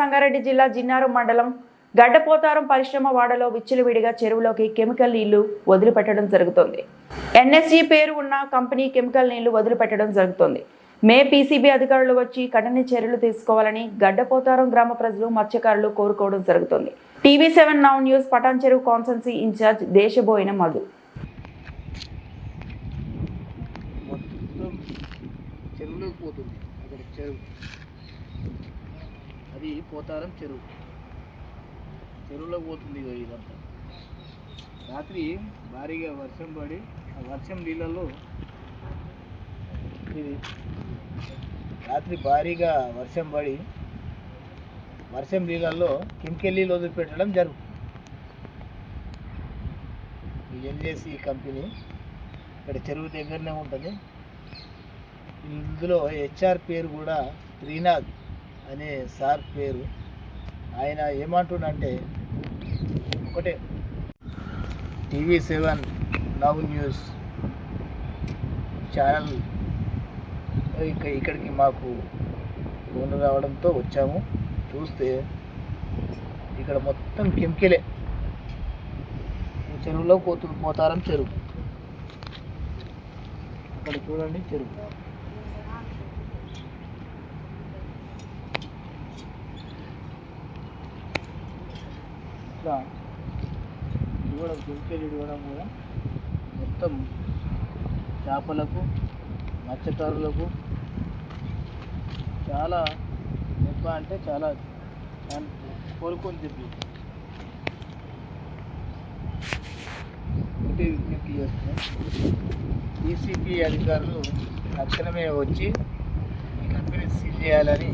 సంగారెడ్డి జిల్లా జిన్నారం మండలం గడ్డపోతారం పరిశ్రమ వాడలో విచ్చలవిడిగా చెరువులోకి కెమికల్ నీళ్ళు వదిలిపెట్టడం జరుగుతుంది. ఎన్ఎస్ఈ పేరు ఉన్న కంపెనీ కెమికల్ నీళ్ళు వదిలిపెట్టడం జరుగుతుంది. మే పీసీబీ అధికారులు వచ్చి కఠిన చర్యలు తీసుకోవాలని గడ్డపోతారం గ్రామ ప్రజలు మత్స్యకారులు కోరుకోవడం జరుగుతుంది. TV seven now news Patancheru constituency in charge Deshaboina Madhu. చెరువులోకి పోతుంది. అక్కడ చెరువు. అది పోతారం చెరువు. చెరువులో పోతుంది ఇదంతా. రాత్రి భారీగా వర్షం పడి ఆ వర్షం నీళ్ళలో ఇది రాత్రి భారీగా వర్షం పడి వర్షం నీళ్ళల్లో కెమికల్ నీళ్ళు వదిలిపెట్టడం జరుగుతుంది ఎన్జేసి కంపెనీ ఇక్కడ చెరువు దగ్గరనే ఉంటుంది. ఇందులో హెచ్ఆర్ పేరు కూడా శ్రీనాథ్ అనే సార్ పేరు. ఆయన ఏమంటుండంటే ఒకటే TV seven now news channel ఇక్కడికి మాకు ఫోన్ రావడంతో వచ్చాము. చూస్తే ఇక్కడ మొత్తం కెమికలే చెరువులో పోతు పోతారం చెరువు. అక్కడ చూడండి చెరువు. ఇట్లా ఇవ్వడం కెమికల్ ఇవ్వడం కూడా మొత్తం చేపలకు మత్స్యకారులకు చాలా దెబ్బ అంటే చాలా కోరుకొని చెప్పి. ఒకటి విజ్ఞప్తి చేస్తున్నాం ఈసీపీ అధికారులు తక్షణమే వచ్చి ఈ కంపెనీ సీల్ చేయాలని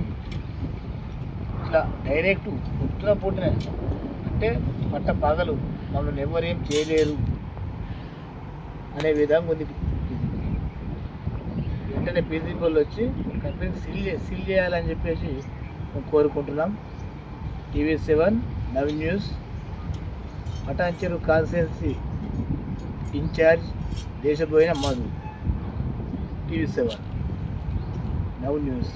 ఇట్లా డైరెక్ట్ పుట్టిన పుట్టిన అంటే పట్ట పగలు మమ్మల్ని ఎవరేం చేయలేరు. అనే విధంగా ఉంది. వెంటనే ప్రిన్సిపల్ వచ్చి కంపెనీ సీల్ సీల్ చేయాలని చెప్పేసి మేము కోరుకుంటున్నాం. TV seven now news Patancheru constituency in charge దేశపోయిన Madhu TV seven now news.